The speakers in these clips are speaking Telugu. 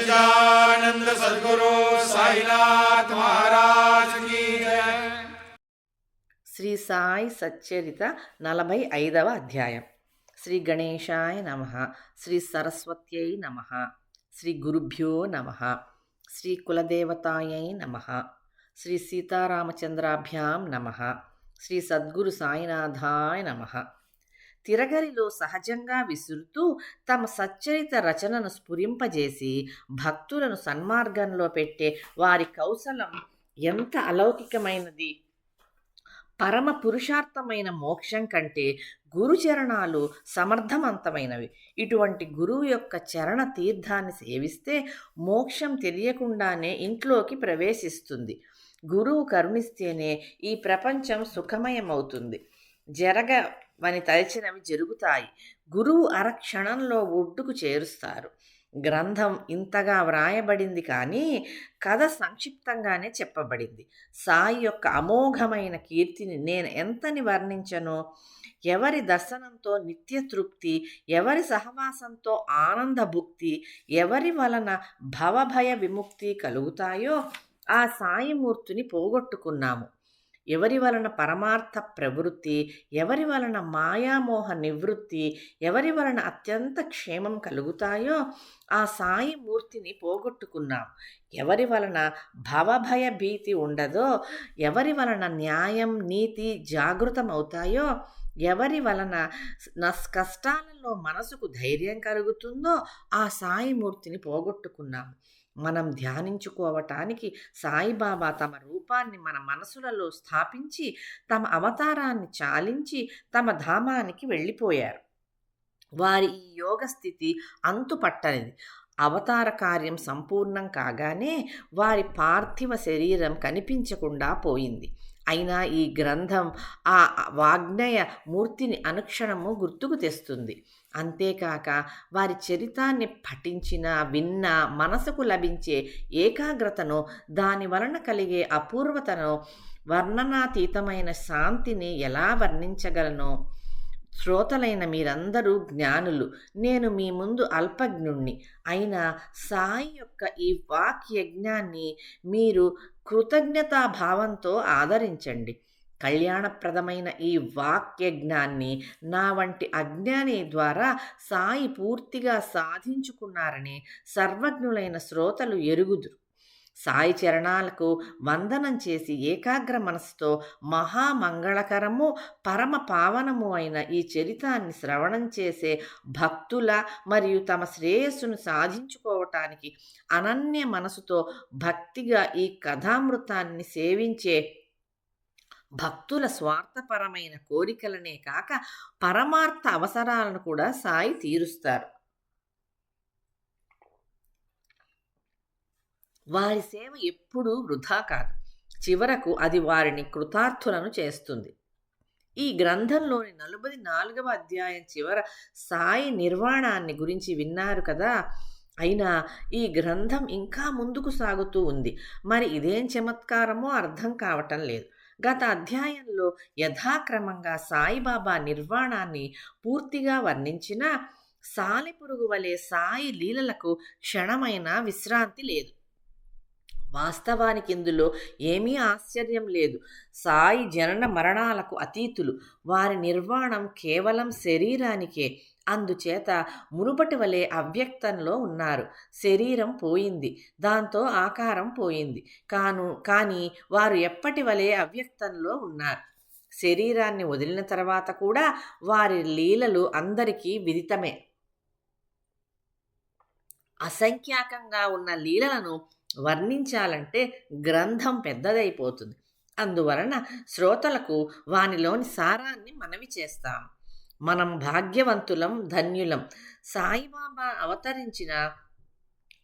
सच्चिदानंद सदगुरु साईनाथ महाराज की जय శ్రీ సాయి సచ్చరిత నలభై ఐదవ అధ్యాయం శ్రీ గణేశాయ నమ శ్రీ సరస్వత్యై నమ శ్రీ గురుభ్యో నమ శ్రీ కులదేవతాయై నమ శ్రీ సీతారామచంద్రాభ్యాం నమ శ్రీ సద్గురు సాయినాథాయ నమ తిరగలిలో సహజంగా విసురుతూ తమ సచ్చరిత రచనను స్ఫురింపజేసి భక్తులను సన్మార్గంలో పెట్టే వారి కౌశలం ఎంత అలౌకికమైనది! పరమ పురుషార్థమైన మోక్షం కంటే గురు చరణాలు సమర్థవంతమైనవి. ఇటువంటి గురువు యొక్క చరణ తీర్థాన్ని సేవిస్తే మోక్షం తెలియకుండానే ఇంట్లోకి ప్రవేశిస్తుంది. గురువు కరుణిస్తేనే ఈ ప్రపంచం సుఖమయమవుతుంది. వని తలచినవి జరుగుతాయి. గురువు అరక్షణంలో ఒడ్డుకు చేరుస్తారు. గ్రంథం ఇంతగా వ్రాయబడింది కానీ కథ సంక్షిప్తంగానే చెప్పబడింది. సాయి యొక్క అమోఘమైన కీర్తిని నేను ఎంతని వర్ణించను ఎవరి దర్శనంతో నిత్య తృప్తి ఎవరి సహవాసంతో ఆనంద భుక్తి ఎవరి వలన భవభయ విముక్తి కలుగుతాయో ఆ సాయిమూర్తిని పోగొట్టుకున్నాము. ఎవరి వలన పరమార్థ ప్రవృత్తి ఎవరి వలన మాయామోహ నివృత్తి ఎవరి వలన అత్యంత క్షేమం కలుగుతాయో ఆ సాయి మూర్తిని పోగొట్టుకున్నాం. ఎవరి వలన భవభయ భీతి ఉండదో ఎవరి వలన న్యాయం నీతి జాగృతమవుతాయో ఎవరి వలన కష్టాలలో మనసుకు ధైర్యం కలుగుతుందో ఆ సాయిమూర్తిని పోగొట్టుకున్నాము మనం ధ్యానించుకోవటానికి సాయిబాబా తమ రూపాన్ని మన మనసులలో స్థాపించి తమ అవతారాన్ని చాలించి తమ ధామానికి వెళ్ళిపోయారు. వారి ఈ యోగ స్థితి అంతుపట్టనిది. అవతార కార్యం సంపూర్ణం కాగానే వారి పార్థివ శరీరం కనిపించకుండా పోయింది. అయినా ఈ గ్రంథం ఆ వాగ్నయ మూర్తిని అనుక్షణము గుర్తుకు తెస్తుంది. అంతేకాక వారి చరితాన్ని పఠించిన విన్న మనసుకు లభించే ఏకాగ్రతను దాని వలన కలిగే అపూర్వతను వర్ణనాతీతమైన శాంతిని ఎలా వర్ణించగలను? శ్రోతలైన మీరందరూ జ్ఞానులు. నేను మీ ముందు అల్పజ్ఞుణ్ణి. అయినా సాయి యొక్క ఈ వాక్ యజ్ఞాన్ని మీరు కృతజ్ఞతాభావంతో ఆదరించండి. కళ్యాణప్రదమైన ఈ వాక్యజ్ఞాన్ని నా వంటి అజ్ఞాని ద్వారా సాయి పూర్తిగా సాధించుకున్నారని సర్వజ్ఞులైన శ్రోతలు ఎరుగుదురు. సాయి చరణాలకు వందనం చేసి ఏకాగ్ర మనస్సుతో మహామంగళకరము పరమ పావనము అయిన ఈ చరితాన్ని శ్రవణం చేసే భక్తుల మరియు తమ శ్రేయస్సును సాధించుకోవటానికి అనన్య మనసుతో భక్తిగా ఈ కథామృతాన్ని సేవించే భక్తుల స్వార్థపరమైన కోరికలనే కాక పరమార్థ అవసరాలను కూడా సాయి తీరుస్తారు. వారి సేవ ఎప్పుడూ వృధా కాదు. చివరకు అది వారిని కృతార్థులను చేస్తుంది. ఈ గ్రంథంలోని నలభై నాలుగవ అధ్యాయం చివర సాయి నిర్వాణాన్ని గురించి విన్నారు కదా? అయినా ఈ గ్రంథం ఇంకా ముందుకు సాగుతూ ఉంది. మరి ఇదేం చమత్కారమో అర్థం కావటం లేదు. గత అధ్యాయంలో యథాక్రమంగా సాయిబాబా నిర్వాణాన్ని పూర్తిగా వర్ణించిన సాలిపురుగు వలె సాయి లీలలకు క్షణమైన విశ్రాంతి లేదు. వాస్తవానికి ఇందులో ఏమీ ఆశ్చర్యం లేదు. సాయి జనన మరణాలకు అతీతులు. వారి నిర్వాణం కేవలం శరీరానికే. అందుచేత మునుపటి వలె అవ్యక్తంలో ఉన్నారు. శరీరం పోయింది. దాంతో ఆకారం పోయింది. కాను కానీ వారు ఎప్పటి వలె అవ్యక్తంలో ఉన్నారు? శరీరాన్ని వదిలిన తర్వాత కూడా వారి లీలలు అందరికీ విదితమే. అసంఖ్యాకంగా ఉన్న లీలలను వర్ణించాలంటే గ్రంథం పెద్దదైపోతుంది. అందువలన శ్రోతలకు వానిలోని సారాన్ని మనవి చేస్తాం. మనం భాగ్యవంతులం ధన్యులం. సాయిబాబా అవతరించిన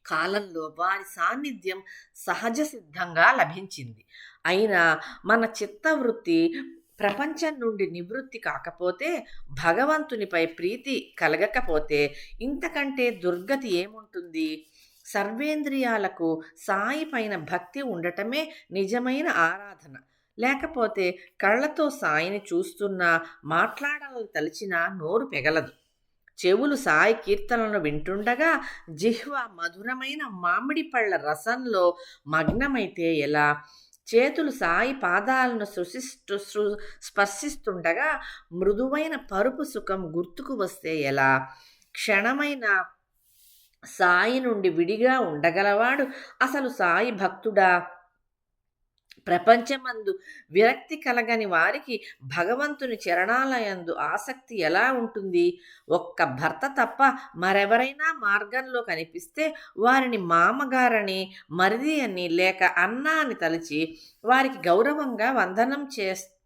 కాలంలో వారి సాన్నిధ్యం సహజ సిద్ధంగా లభించింది. అయినా మన చిత్తవృత్తి ప్రపంచం నుండి నివృత్తి కాకపోతే భగవంతునిపై ప్రీతి కలగకపోతే ఇంతకంటే దుర్గతి ఏముంటుంది? సర్వేంద్రియాలకు సాయి పైన భక్తి ఉండటమే నిజమైన ఆరాధన. లేకపోతే కళ్ళతో సాయిని చూస్తున్నా మాట్లాడాలని తలిచినా నోరు పెగలదు. చెవులు సాయి కీర్తనలను వింటుండగా జిహ్వ మధురమైన మామిడి పళ్ళ రసంలో మగ్నమైతే ఎలా? చేతులు సాయి పాదాలను సృశిస్తు సృ స్పర్శిస్తుండగా మృదువైన పరుపు సుఖం గుర్తుకు వస్తే ఎలా? క్షణమైన సాయి నుండి విడిగా ఉండగలవాడు అసలు సాయి భక్తుడా? ప్రపంచమందు విరక్తి కలగని వారికి భగవంతుని చరణాలయందు ఆసక్తి ఎలా ఉంటుంది? ఒక్క భర్త తప్ప మరెవరైనా మార్గంలో కనిపిస్తే వారిని మామగారని మరిది అని లేక అన్న అని తలిచి వారికి గౌరవంగా వందనం చేస్తే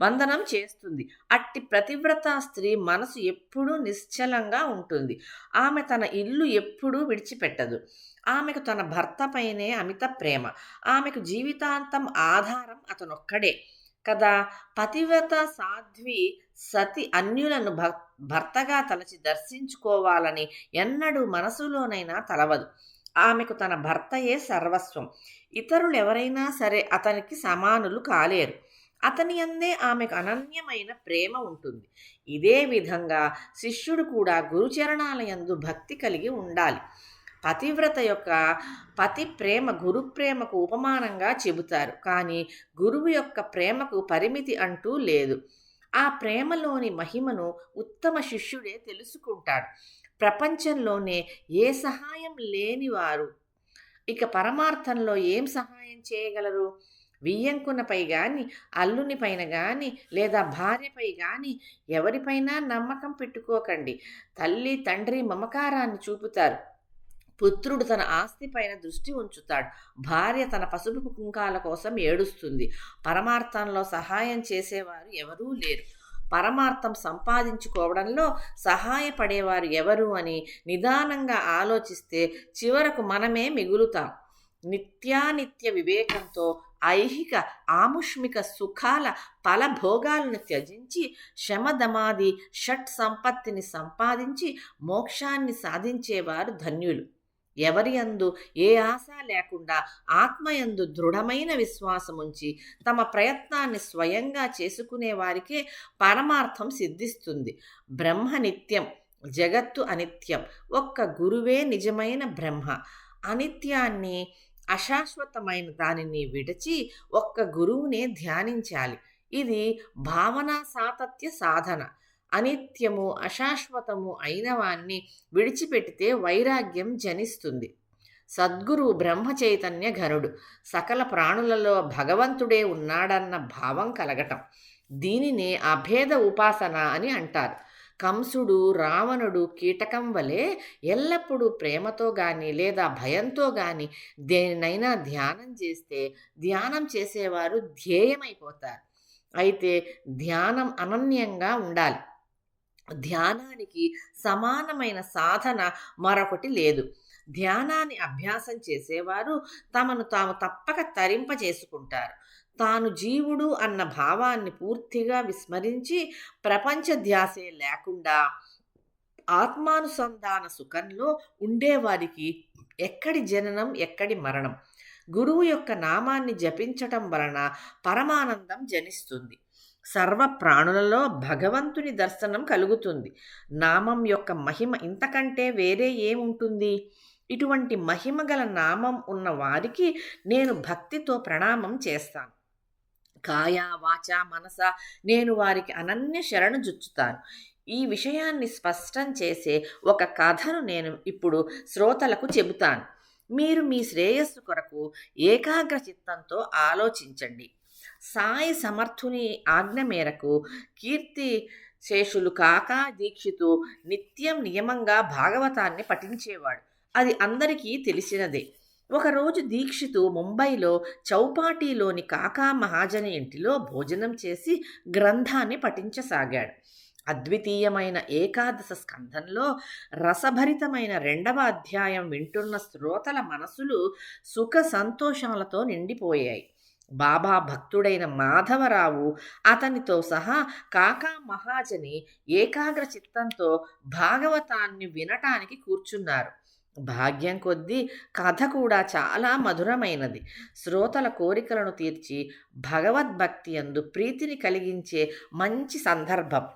వందనం చేస్తుంది. అట్టి ప్రతివ్రత స్త్రీ మనసు ఎప్పుడూ నిశ్చలంగా ఉంటుంది. ఆమె తన ఇల్లు ఎప్పుడూ విడిచిపెట్టదు. ఆమెకు తన భర్తపైనే అమిత ప్రేమ. ఆమెకు జీవితాంతం ఆధారం అతనొక్కడే. కదా! పతివ్రత సాధ్వి సతి అన్యులను భ భర్తగా తలచి దర్శించుకోవాలని ఎన్నడూ మనసులోనైనా తలవదు. ఆమెకు తన భర్తయే సర్వస్వం. ఇతరులు ఎవరైనా సరే అతనికి సమానులు కాలేరు. అతని అందే ఆమెకు అనన్యమైన ప్రేమ ఉంటుంది. ఇదే విధంగా శిష్యుడు కూడా గురుచరణాలయందు భక్తి కలిగి ఉండాలి. పతివ్రత యొక్క పతి ప్రేమ గురు ప్రేమకు ఉపమానంగా చెబుతారు. కానీ గురువు యొక్క ప్రేమకు పరిమితి అంటూ లేదు. ఆ ప్రేమలోని మహిమను ఉత్తమ శిష్యుడే తెలుసుకుంటాడు. ప్రపంచంలోనే ఏ సహాయం లేనివారు ఇక పరమార్థంలో ఏం సహాయం చేయగలరు? వియ్యంకునపై గాని అల్లుని పైన గాని లేదా భార్యపై గాని ఎవరిపైనా నమ్మకం పెట్టుకోకండి. తల్లి తండ్రి మమకారాన్ని చూపుతారు. పుత్రుడు తన ఆస్తి పైన దృష్టి ఉంచుతాడు. భార్య తన పసుపు కుంకాల కోసం ఏడుస్తుంది. పరమార్థంలో సహాయం చేసేవారు ఎవరూ లేరు. పరమార్థం సంపాదించుకోవడంలో సహాయపడేవారు ఎవరు అని నిదానంగా ఆలోచిస్తే చివరకు మనమే మిగులుతాం. నిత్యానిత్య వివేకంతో ఐహిక ఆముష్మిక సుఖాల ఫలభోగాలను త్యజించి శమదమాది షట్ సంపత్తిని సంపాదించి మోక్షాన్ని సాధించేవారు ధన్యులు. ఎవరియందు ఏ ఆశ లేకుండా ఆత్మయందు దృఢమైన విశ్వాసముంచి తమ ప్రయత్నాన్ని స్వయంగా చేసుకునే వారికే పరమార్థం సిద్ధిస్తుంది. బ్రహ్మ నిత్యం జగత్తు అనిత్యం ఒక్క గురువే నిజమైన బ్రహ్మ. అనిత్యాన్ని అశాశ్వతమైన దానిని విడిచి ఒక్క గురువునే ధ్యానించాలి. ఇది భావనా సాతత్య సాధన. అనిత్యము అశాశ్వతము అయిన వాణ్ణి విడిచిపెడితే వైరాగ్యం జనిస్తుంది. సద్గురు బ్రహ్మ చైతన్య ఘనుడు. సకల ప్రాణులలో భగవంతుడే ఉన్నాడన్న భావం కలగటం. దీనినే అభేద ఉపాసన అని అంటారు. కంసుడు రావణుడు కీటకం వలె ఎల్లప్పుడూ ప్రేమతో గాని లేదా భయంతో గాని దేనినైనా ధ్యానం చేస్తే ధ్యానం చేసేవారు ధ్యేయమైపోతారు. అయితే ధ్యానం అనన్యంగా ఉండాలి. ధ్యానానికి సమానమైన సాధన మరొకటి లేదు. ధ్యానాన్ని అభ్యాసం చేసేవారు తమను తాము తప్పక తరింప చేసుకుంటారు తాను జీవుడు అన్న భావాన్ని పూర్తిగా విస్మరించి ప్రపంచ ధ్యాసే లేకుండా ఆత్మానుసంధాన సుఖంలో ఉండేవారికి ఎక్కడి జననం ఎక్కడి మరణం? గురువు యొక్క నామాన్ని జపించటం వలన పరమానందం జనిస్తుంది. సర్వ ప్రాణులలో భగవంతుని దర్శనం కలుగుతుంది. నామం యొక్క మహిమ ఇంతకంటే వేరే ఏముంటుంది? ఇటువంటి మహిమ గల నామం ఉన్న వారికి నేను భక్తితో ప్రణామం చేస్తాను. కాయ వాచ మనస నేను వారికి అనన్య శరణు జుచ్చుతాను. ఈ విషయాన్ని స్పష్టం చేసే ఒక కథను నేను ఇప్పుడు శ్రోతలకు చెబుతాను. మీరు మీ శ్రేయస్సు కొరకు ఏకాగ్ర చిత్తంతో ఆలోచించండి. సాయి సమర్థుని ఆజ్ఞ మేరకు కీర్తి శేషులు కాకా దీక్షితు నిత్యం నియమంగా భాగవతాన్ని పఠించేవాడు. అది అందరికీ తెలిసినదే. ఒకరోజు దీక్షితు ముంబైలో చౌపాటీలోని కాకా మహాజని ఇంటిలో భోజనం చేసి గ్రంథాన్ని పఠించసాగాడు. అద్వితీయమైన ఏకాదశ స్కంధంలో రసభరితమైన రెండవ అధ్యాయం వింటున్న శ్రోతల మనసులు సుఖ సంతోషాలతో నిండిపోయాయి. బాబా భక్తుడైన మాధవరావు అతనితో సహా కాకా మహాజని ఏకాగ్ర చిత్తంతో భాగవతాన్ని వినటానికి కూర్చున్నారు. భాగ్యం కొద్దీ కథ కూడా చాలా మధురమైనది. శ్రోతల కోరికలను తీర్చి భగవద్భక్తి అందు ప్రీతిని కలిగించే మంచి సందర్భం.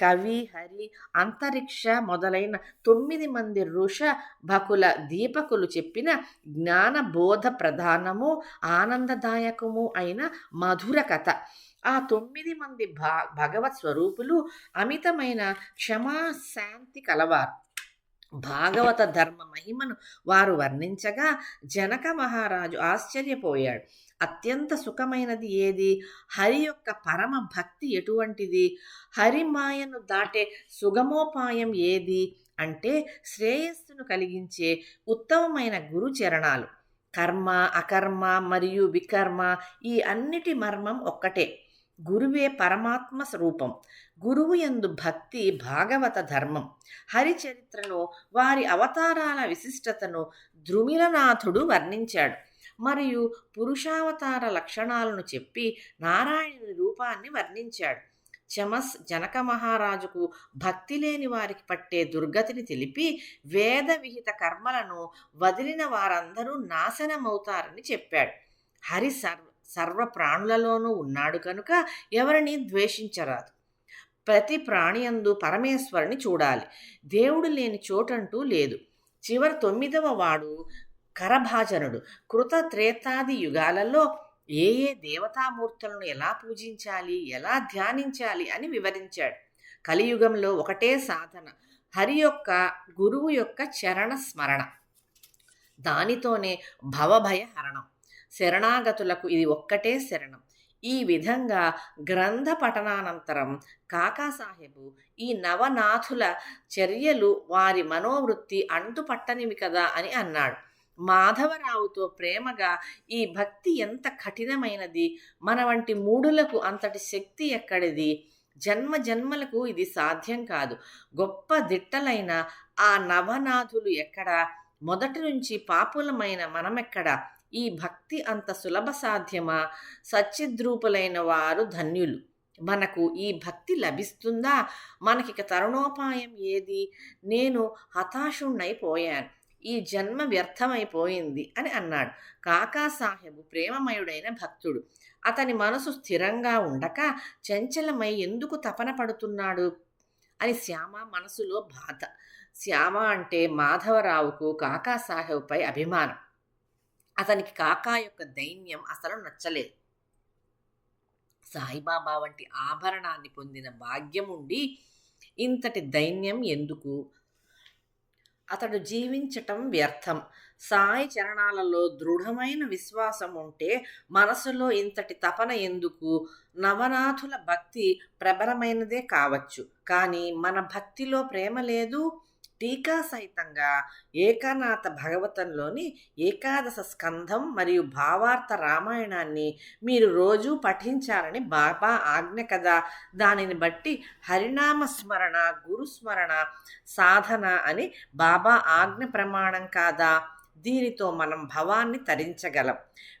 కవి హరి అంతరిక్ష మొదలైన తొమ్మిది మంది ఋష భకుల దీపకులు చెప్పిన జ్ఞానబోధ ప్రధానము ఆనందదాయకము అయిన మధుర కథ. ఆ తొమ్మిది మంది భా భగవత్ స్వరూపులు అమితమైన క్షమా శాంతి కలవారు. భాగవత ధర్మ మహిమను వారు వర్ణించగా జనక మహారాజు ఆశ్చర్యపోయాడు. అత్యంత సుఖమైనది ఏది? హరి యొక్క పరమ భక్తి ఎటువంటిది? హరిమాయను దాటే సుగమోపాయం ఏది? అంటే శ్రేయస్సును కలిగించే ఉత్తమమైన గురు చరణాలు. కర్మ అకర్మ మరియు వికర్మ ఈ అన్నిటి మర్మం ఒక్కటే. గురువే పరమాత్మ స్వరూపం. గురువు యందు భక్తి భాగవత ధర్మం. హరిచరిత్రలో వారి అవతారాల విశిష్టతను ద్రుమిలనాథుడు వర్ణించాడు. మరియు పురుషావతార లక్షణాలను చెప్పి నారాయణుని రూపాన్ని వర్ణించాడు. చమస్ జనక మహారాజుకు భక్తి లేని వారికి పట్టే దుర్గతిని తెలిపి వేద విహిత కర్మలను వదిలిన వారందరూ నాశనమవుతారని చెప్పాడు. హరి సర్వ సర్వ ప్రాణులలోనూ ఉన్నాడు కనుక ఎవరిని ద్వేషించరాదు. ప్రతి ప్రాణియందు పరమేశ్వరుని చూడాలి. దేవుడు లేని చోటంటూ లేదు. చివరి తొమ్మిదవ వాడు కరభాజనుడు. కృత త్రేతాది యుగాలలో ఏ ఏ దేవతామూర్తులను ఎలా పూజించాలి ఎలా ధ్యానించాలి అని వివరించాడు. కలియుగంలో ఒకటే సాధన హరి యొక్క గురువు యొక్క చరణ స్మరణ. దానితోనే భవభయ హరణం శరణాగతులకు ఇది ఒక్కటే శరణం. ఈ విధంగా గ్రంథ పఠనానంతరం కాకాసాహెబు ఈ నవనాథుల చర్యలు వారి మనోవృత్తి అంటుపట్టనివి కదా అని అన్నాడు. మాధవరావుతో ప్రేమగా ఈ భక్తి ఎంత కఠినమైనది మన వంటి మూడులకు అంతటి శక్తి ఎక్కడిది? జన్మ జన్మలకు ఇది సాధ్యం కాదు. గొప్ప దిట్టలైన ఆ నవనాథులు ఎక్కడ? మొదటి నుంచి పాపులమైన మనమెక్కడ? ఈ భక్తి అంత సులభ సాధ్యమా? సచ్చిద్రూపులైన వారు ధన్యులు. మనకు ఈ భక్తి లభిస్తుందా? మనకిక తరుణోపాయం ఏది? నేను హతాశుణ్ణైపోయాను. ఈ జన్మ వ్యర్థమైపోయింది అని అన్నాడు. కాకాసాహెబు ప్రేమమయుడైన భక్తుడు. అతని మనసు స్థిరంగా ఉండక చంచలమై ఎందుకు తపన పడుతున్నాడు? అని శ్యామ మనసులో బాధ. శ్యామ అంటే మాధవరావుకు కాకాసాహెబ్పై అభిమానం. అతనికి కాకా యొక్క దైన్యం అసలు నచ్చలేదు. సాయిబాబా వంటి ఆభరణాన్ని పొందిన భాగ్యం ఉండి ఇంతటి దైన్యం ఎందుకు? అతడు జీవించటం వ్యర్థం. సాయి చరణాలలో దృఢమైన విశ్వాసం ఉంటే మనసులో ఇంతటి తపన ఎందుకు? నవనాథుల భక్తి ప్రబలమైనదే కావచ్చు. కానీ మన భక్తిలో ప్రేమ లేదు. టీకా సహితంగా ఏకానాథ భగవతంలోని ఏకాదశ స్కంధం మరియు భావార్థ రామాయణాన్ని మీరు రోజూ పఠించాలని బాబా ఆజ్ఞ కదా. దానిని బట్టి హరినామ స్మరణ గురుస్మరణ సాధన అని బాబా ఆజ్ఞ ప్రమాణం కాదా? దీనితో మనం భవాన్ని తరించగలం.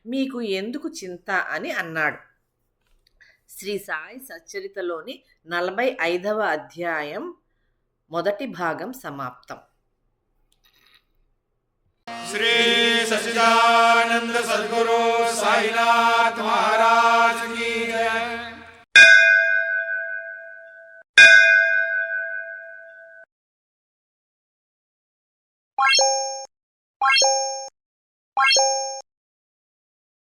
మీకు ఎందుకు చింత అని అన్నాడు. శ్రీ సాయి సచ్చరితలోని నలభై ఐదవ అధ్యాయం మొదటి భాగం సమాప్తం. శ్రీ సచిదానంద సద్గురు సాయినాథ్ మహారాజ్